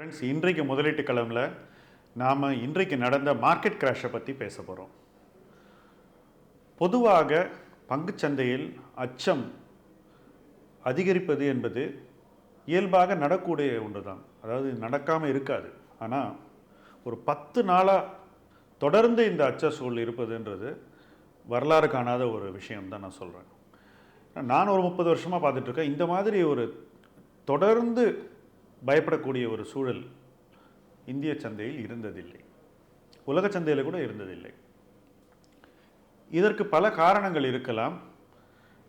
Friends இன்றைக்கு முதலீட்டு களமில் நாம் இன்றைக்கு நடந்த மார்க்கெட் கிராஷை பற்றி பேச போகிறோம் பொதுவாக பங்குச்சந்தையில் அச்சம் அதிகரிப்பது என்பது இயல்பாக நடக்கூடிய ஒன்று தான் அதாவது நடக்காமல் இருக்காது. ஆனால் ஒரு பத்து நாளாக தொடர்ந்து இந்த அச்ச சூழல் இருப்பதுன்றது வரலாறு காணாத ஒரு விஷயம் தான் நான் சொல்கிறேன் நான் ஒரு முப்பது வருஷமாக பார்த்துட்ருக்கேன் இந்த மாதிரி ஒரு தொடர்ந்து பயப்படக்கூடிய ஒரு சூழல் இந்திய சந்தையில் இருந்ததில்லை. உலக சந்தையில் கூட இருந்ததில்லை. இதற்கு பல காரணங்கள் இருக்கலாம்.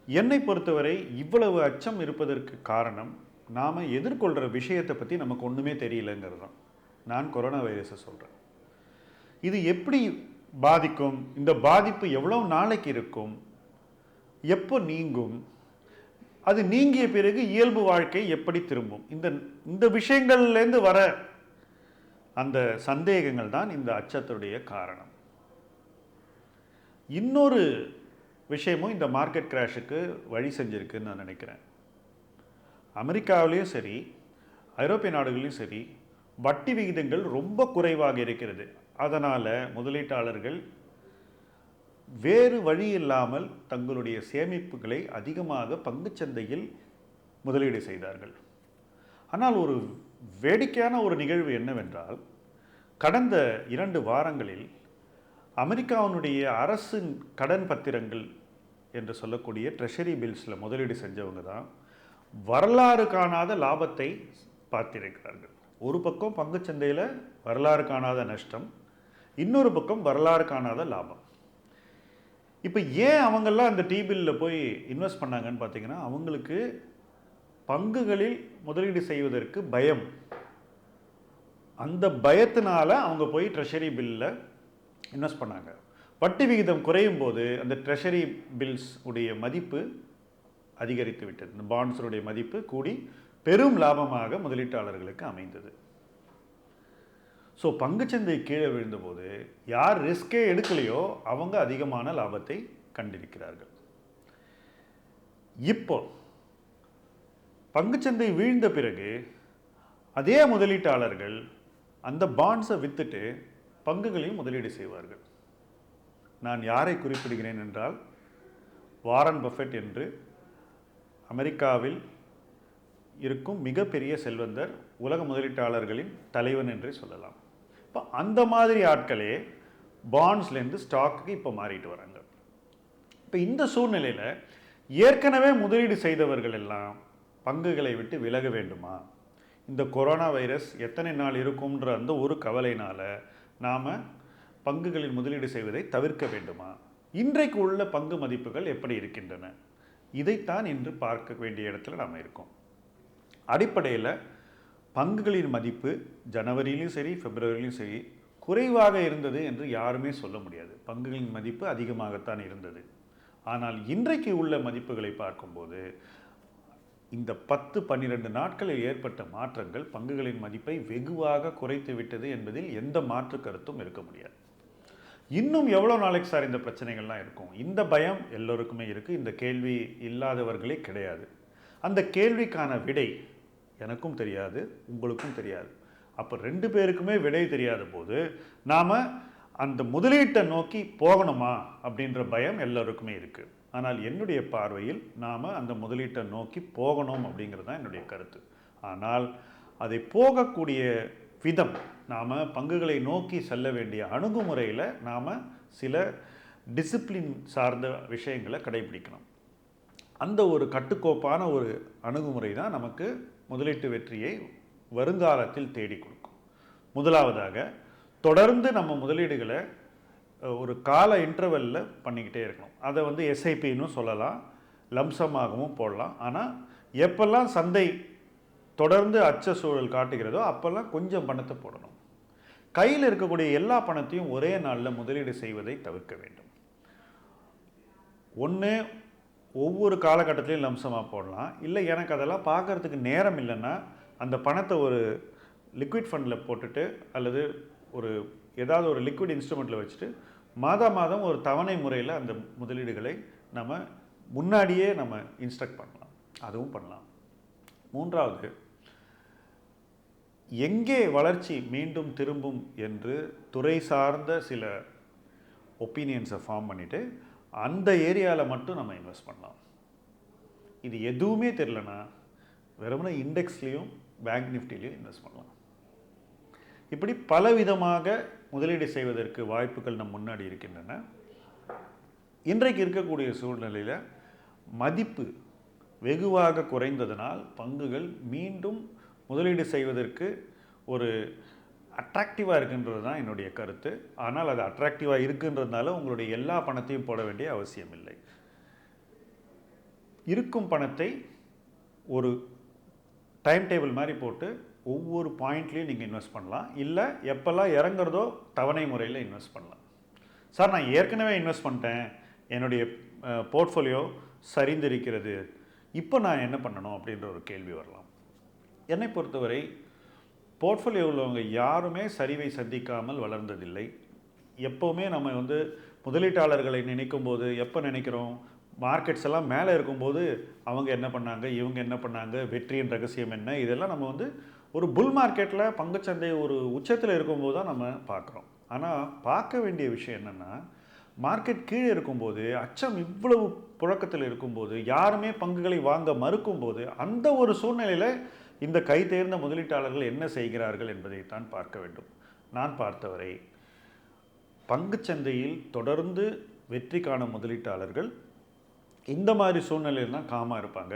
என்னை பொறுத்தவரை இவ்வளவு அச்சம் இருப்பதற்கு காரணம் நாம் எதிர்கொள்கிற விஷயத்தை பற்றி நமக்கு ஒன்றுமே தெரியலங்கிறது தான் நான் கொரோனா வைரஸை சொல்கிறேன் இது எப்படி பாதிக்கும்? இந்த பாதிப்பு எவ்வளோ நாளைக்கு இருக்கும்? எப்போ நீங்கும்? அது நீங்கிய பிறகு இயல்பு வாழ்க்கை எப்படி திரும்பும்? இந்த இந்த விஷயங்கள்லேருந்து வர அந்த சந்தேகங்கள் தான் இந்த அச்சத்துடைய காரணம். இன்னொரு விஷயமும் இந்த மார்க்கெட் கிராஷுக்கு வழி செஞ்சிருக்குன்னு நான் நினைக்கிறேன். அமெரிக்காவிலையும் சரி ஐரோப்பிய நாடுகளையும் சரி வட்டி விகிதங்கள் ரொம்ப குறைவாக இருக்கிறது. அதனால் முதலீட்டாளர்கள் வேறு வழி இல்லாமல் தங்களுடைய சேமிப்புகளை அதிகமாக பங்குச்சந்தையில் முதலீடு செய்தார்கள். ஆனால் ஒரு வேடிக்கையான ஒரு நிகழ்வு என்னவென்றால் கடந்த இரண்டு வாரங்களில் அமெரிக்காவினுடைய அரசின் கடன் பத்திரங்கள் என்று சொல்லக்கூடிய ட்ரெஷரி பில்ஸில் முதலீடு செஞ்சவங்க தான் வரலாறு காணாத லாபத்தை பார்த்திருக்கிறார்கள். ஒரு பக்கம் பங்குச்சந்தையில் வரலாறு காணாத நஷ்டம் இன்னொரு பக்கம் வரலாறு காணாத லாபம். இப்போ ஏன் அவங்கெல்லாம் அந்த டிபில்ல போய் இன்வெஸ்ட் பண்ணாங்கன்னு பார்த்தீங்கன்னா அவங்களுக்கு பங்குகளில் முதலீடு செய்வதற்கு பயம். அந்த பயத்தினால அவங்க போய் ட்ரெஷரி பில்லில் இன்வெஸ்ட் பண்ணாங்க. வட்டி விகிதம் குறையும் போது அந்த ட்ரெஷரி பில்ஸ் உடைய மதிப்பு அதிகரித்து விட்டது. இந்த பாண்ட்ஸுடைய மதிப்பு கூடி பெரும் லாபமாக முதலீட்டாளர்களுக்கு அமைந்தது. ஸோ பங்குச்சந்தை கீழே விழுந்தபோது யார் ரிஸ்கே எடுக்கலையோ அவங்க அதிகமான லாபத்தை கண்டிருக்கிறார்கள். இப்போ பங்குச்சந்தை வீழ்ந்த பிறகு அதே முதலீட்டாளர்கள் அந்த பாண்ட்ஸை வித்துட்டு பங்குகளையும் முதலீடு செய்வார்கள். நான் யாரை குறிப்பிடுகிறேன் என்றால் வாரன் பஃபெட் என்று அமெரிக்காவில் இருக்கும் மிகப்பெரிய செல்வந்தர் உலக முதலீட்டாளர்களின் தலைவன் என்றே சொல்லலாம். இப்போ அந்த மாதிரி ஆட்களே பாண்ட்ஸ்லேருந்து ஸ்டாக்குக்கு இப்போ மாறிட்டு வராங்க. இப்போ இந்த சூழ்நிலையில் ஏற்கனவே முதலீடு செய்தவர்கள் எல்லாம் பங்குகளை விட்டு விலக வேண்டுமா? இந்த கொரோனா வைரஸ் எத்தனை நாள் இருக்கும்ன்ற அந்த ஒரு கவலையினால் நாம் பங்குகளில் முதலீடு செய்வதை தவிர்க்க வேண்டுமா? இன்றைக்கு உள்ள பங்கு மதிப்புகள் எப்படி இருக்கின்றன? இதைத்தான் இன்று பார்க்க வேண்டிய இடத்துல நாம் இருக்கோம். அடிப்படையில் பங்குகளின் மதிப்பு ஜனவரியிலும் சரி பிப்ரவரியிலும் சரி குறைவாக இருந்தது என்று யாருமே சொல்ல முடியாது. பங்குகளின் மதிப்பு அதிகமாகத்தான் இருந்தது. ஆனால் இன்றைக்கு உள்ள மதிப்புகளை பார்க்கும்போது இந்த பத்து பன்னிரண்டு நாட்களில் ஏற்பட்ட மாற்றங்கள் பங்குகளின் மதிப்பை வெகுவாக குறைத்து விட்டது என்பதில் எந்த மாற்று கருத்தும் இருக்க முடியாது. இன்னும் எவ்வளோ நாளைக்கு சார் இந்த பிரச்சனைகள்லாம் இருக்கும்? இந்த பயம் எல்லோருக்குமே இருக்குது இந்த கேள்வி இல்லாதவர்களே கிடையாது. அந்த கேள்விக்கான விடை எனக்கும் தெரியாது உங்களுக்கும் தெரியாது. அப்போ ரெண்டு பேருக்குமே விடை தெரியாத போது நாம் அந்த முதலீட்டை நோக்கி போகணுமா அப்படின்ற பயம் எல்லோருக்குமே இருக்குது ஆனால் என்னுடைய பார்வையில் நாம் அந்த முதலீட்டை நோக்கி போகணும் அப்படிங்கிறது தான் என்னுடைய கருத்து. ஆனால் அதை போகக்கூடிய விதம் நாம் பங்குகளை நோக்கி செல்ல வேண்டிய அணுகுமுறையில் நாம் சில டிசிப்ளின் சார்ந்த விஷயங்களை கடைபிடிக்கணும். அந்த ஒரு கட்டுக்கோப்பான ஒரு அணுகுமுறை தான் நமக்கு முதலீட்டு வெற்றியை வருங்காலத்தில் தேடி கொடுக்கும். முதலாவதாக தொடர்ந்து நம்ம முதலீடுகளை ஒரு கால இன்டர்வெல்லில் பண்ணிக்கிட்டே இருக்கணும். அதை வந்து எஸ்ஐபின்னு சொல்லலாம். லம்சமாகவும் போடலாம். ஆனால் எப்பெல்லாம் சந்தை தொடர்ந்து அச்ச சூழல் காட்டுகிறதோ அப்போல்லாம் கொஞ்சம் பணத்தை போடணும். கையில் இருக்கக்கூடிய எல்லா பணத்தையும் ஒரே நாளில் முதலீடு செய்வதை தவிர்க்க வேண்டும். ஒன்று ஒவ்வொரு காலகட்டத்திலையும் லம்சமாக போடலாம். இல்லை எனக்கு அதெல்லாம் பார்க்கறதுக்கு நேரம் இல்லைன்னா அந்த பணத்தை ஒரு லிக்விட் ஃபண்டில் போட்டுட்டு அல்லது ஒரு ஏதாவது ஒரு லிக்விட் இன்ஸ்ட்ருமெண்ட்டில் வச்சுட்டு மாதா மாதம் ஒரு தவணை முறையில் அந்த முதலீடுகளை நம்ம முன்னாடியே நம்ம இன்ஸ்ட்ரக்ட் பண்ணலாம். அதுவும் பண்ணலாம். மூன்றாவது எங்கே வளர்ச்சி மீண்டும் திரும்பும் என்று துறை சார்ந்த சில ஒப்பீனியன்ஸை ஃபார்ம் பண்ணிவிட்டு அந்த ஏரியாவில் மட்டும் நம்ம இன்வெஸ்ட் பண்ணலாம். இது எதுவுமே தெரிலனா வெறுமனே இண்டெக்ஸ்லேயும் பேங்க் நிஃப்டிலையும் இன்வெஸ்ட் பண்ணலாம். இப்படி பலவிதமாக முதலீடு செய்வதற்கு வாய்ப்புகள் நம் முன்னாடி இருக்கின்றன. இன்றைக்கு இருக்கக்கூடிய சூழ்நிலையில் மதிப்பு வெகுவாக குறைந்ததனால் பங்குகள் மீண்டும் முதலீடு செய்வதற்கு ஒரு அட்ராக்டிவாக இருக்குன்றது தான் என்னுடைய கருத்து. ஆனால் அது அட்ராக்டிவாக இருக்குன்றதுனால உங்களுடைய எல்லா பணத்தையும் போட வேண்டிய அவசியம் இல்லை. இருக்கும் பணத்தை ஒரு டைம் டேபிள் மாதிரி போட்டு ஒவ்வொரு பாயிண்ட்லேயும் நீங்கள் இன்வெஸ்ட் பண்ணலாம். இல்லை எப்போல்லாம் இறங்குறதோ தவணை முறையில் இன்வெஸ்ட் பண்ணலாம். சார் நான் ஏற்கனவே இன்வெஸ்ட் பண்ணிட்டேன். என்னுடைய போர்ட்ஃபோலியோ சரிந்திருக்கிறது. இப்போ நான் என்ன பண்ணணும் அப்படின்ற ஒரு கேள்வி வரலாம். என்னை பொறுத்தவரை போர்ட்ஃபோலியோ உள்ளவங்க யாருமே சரிவை சந்திக்காமல் வளர்ந்ததில்லை. எப்போவுமே நம்ம வந்து முதலீட்டாளர்களை நினைக்கும் போது எப்போ நினைக்கிறோம்? மார்க்கெட்ஸ் எல்லாம் மேலே இருக்கும்போது அவங்க என்ன பண்ணாங்க? இவங்க என்ன பண்ணாங்க? வெற்றியின் ரகசியம் என்ன? இதெல்லாம் நம்ம வந்து ஒரு புல் மார்க்கெட்டில் பங்குச்சந்தை ஒரு உச்சத்தில் இருக்கும்போது தான் நம்ம பார்க்குறோம். ஆனால் பார்க்க வேண்டிய விஷயம் என்னென்னா மார்க்கெட் கீழே இருக்கும்போது அச்சம் இவ்வளவு புழக்கத்தில் இருக்கும்போது யாருமே பங்குகளை வாங்க மறுக்கும்போது அந்த ஒரு சூழ்நிலையில் இந்த கை தேர்ந்த முதலீட்டாளர்கள் என்ன செய்கிறார்கள் என்பதைத்தான் பார்க்க வேண்டும். நான் பார்த்தவரை பங்குச்சந்தையில் தொடர்ந்து வெற்றி காணும் முதலீட்டாளர்கள் இந்த மாதிரி சூழ்நிலையில் தான் காமாக இருப்பாங்க.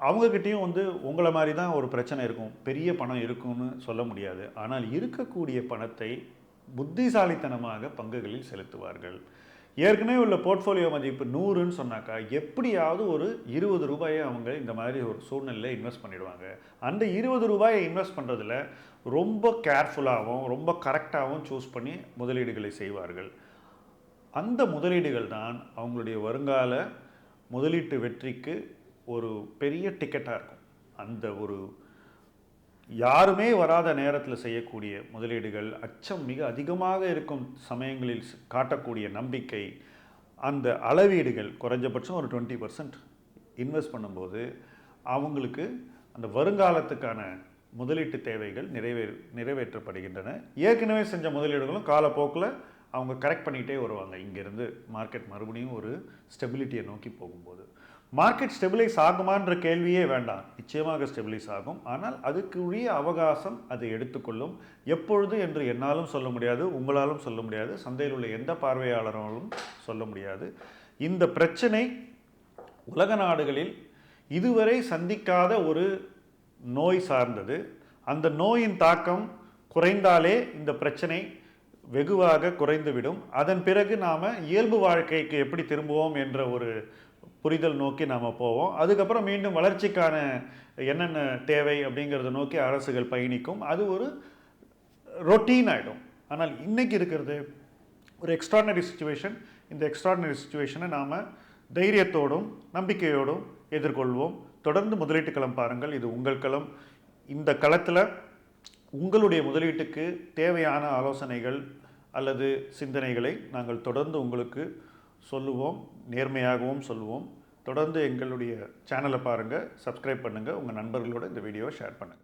அவங்கக்கிட்டேயும் வந்து உங்களை மாதிரி தான் ஒரு பிரச்சனை இருக்கும் பெரிய பணம் இருக்கும்னு சொல்ல முடியாது. ஆனால் இருக்கக்கூடிய பணத்தை புத்திசாலித்தனமாக பங்குகளில் செலுத்துவார்கள். ஏற்கனவே உள்ள போர்ட்ஃபோலியோ மதிப்பு நூறுன்னு சொன்னாக்கா எப்படியாவது ஒரு இருபது ரூபாயை அவங்க இந்த மாதிரி ஒரு சூழ்நிலையில் இன்வெஸ்ட் பண்ணிடுவாங்க. அந்த இருபது ரூபாயை இன்வெஸ்ட் பண்ணுறதுல ரொம்ப கேர்ஃபுல்லாகவும் ரொம்ப கரெக்டாகவும் சூஸ் பண்ணி முதலீடுகளை செய்வார்கள். அந்த முதலீடுகள் தான் அவங்களுடைய வருங்கால முதலீட்டு வெற்றிக்கு ஒரு பெரிய டிக்கெட்டாக இருக்கும். அந்த ஒரு யாருமே வராத நேரத்தில் செய்யக்கூடிய முதலீடுகள் அச்சம் மிக அதிகமாக இருக்கும் சமயங்களில் காட்டக்கூடிய நம்பிக்கை அந்த அளவீடுகள் குறைஞ்சபட்சம் ஒரு டுவெண்ட்டி பர்சன்ட் இன்வெஸ்ட் பண்ணும்போது அவங்களுக்கு அந்த வருங்காலத்துக்கான முதலீட்டு தேவைகள் நிறைவே நிறைவேற்றப்படுகின்றன. ஏற்கனவே செஞ்ச முதலீடுகளும் காலப்போக்கில் அவங்க கரெக்ட் பண்ணிகிட்டே வருவாங்க. இங்கேருந்து மார்க்கெட் மறுபடியும் ஒரு ஸ்டெபிலிட்டியை நோக்கி போகும்போது. மார்க்கெட் ஸ்டெபிலைஸ் ஆகுமான்ற கேள்வியே வேண்டாம். நிச்சயமாக ஸ்டெபிலைஸ் ஆகும். ஆனால் அதுக்குரிய அவகாசம் அதை எடுத்துக்கொள்ளும். எப்பொழுது என்று என்னாலும் சொல்ல முடியாது உங்களாலும் சொல்ல முடியாது சந்தையில் உள்ள எந்த பார்வையாளராலும் சொல்ல முடியாது. இந்த பிரச்சனை உலக நாடுகளில் இதுவரை சந்திக்காத ஒரு நோய் சார்ந்தது. அந்த நோயின் தாக்கம் குறைந்தாலே இந்த பிரச்சனை வெகுவாக குறைந்துவிடும். அதன் பிறகு நாம் இயல்பு வாழ்க்கைக்கு எப்படி திரும்புவோம் என்ற ஒரு புரிதல் நோக்கி நாம் போவோம். அதுக்கப்புறம் மீண்டும் வளர்ச்சிக்கான என்னென்ன தேவை அப்படிங்கிறத நோக்கி அரசுகள் பயணிக்கும். அது ஒரு ரொட்டீன் ஆகிடும் ஆனால் இன்றைக்கி இருக்கிறது ஒரு எக்ஸ்ட்ராடனரி சுச்சுவேஷன் இந்த எக்ஸ்ட்ராடனரி சுச்சுவேஷனை நாம் தைரியத்தோடும் நம்பிக்கையோடும் எதிர்கொள்வோம். தொடர்ந்து முதலீட்டு களம் பாருங்கள். இது உங்கள் களம். இந்த களத்தில் உங்களுடைய முதலீட்டுக்கு தேவையான ஆலோசனைகள் அல்லது சிந்தனைகளை நாங்கள் தொடர்ந்து உங்களுக்கு சொல்லுவோம் நேர்மையாகவும் சொல்லுவோம். தொடர்ந்து எங்களுடைய சேனலை பாருங்கள் சப்ஸ்கிரைப் பண்ணுங்கள் உங்கள் நண்பர்களோட இந்த வீடியோவை ஷேர் பண்ணுங்கள்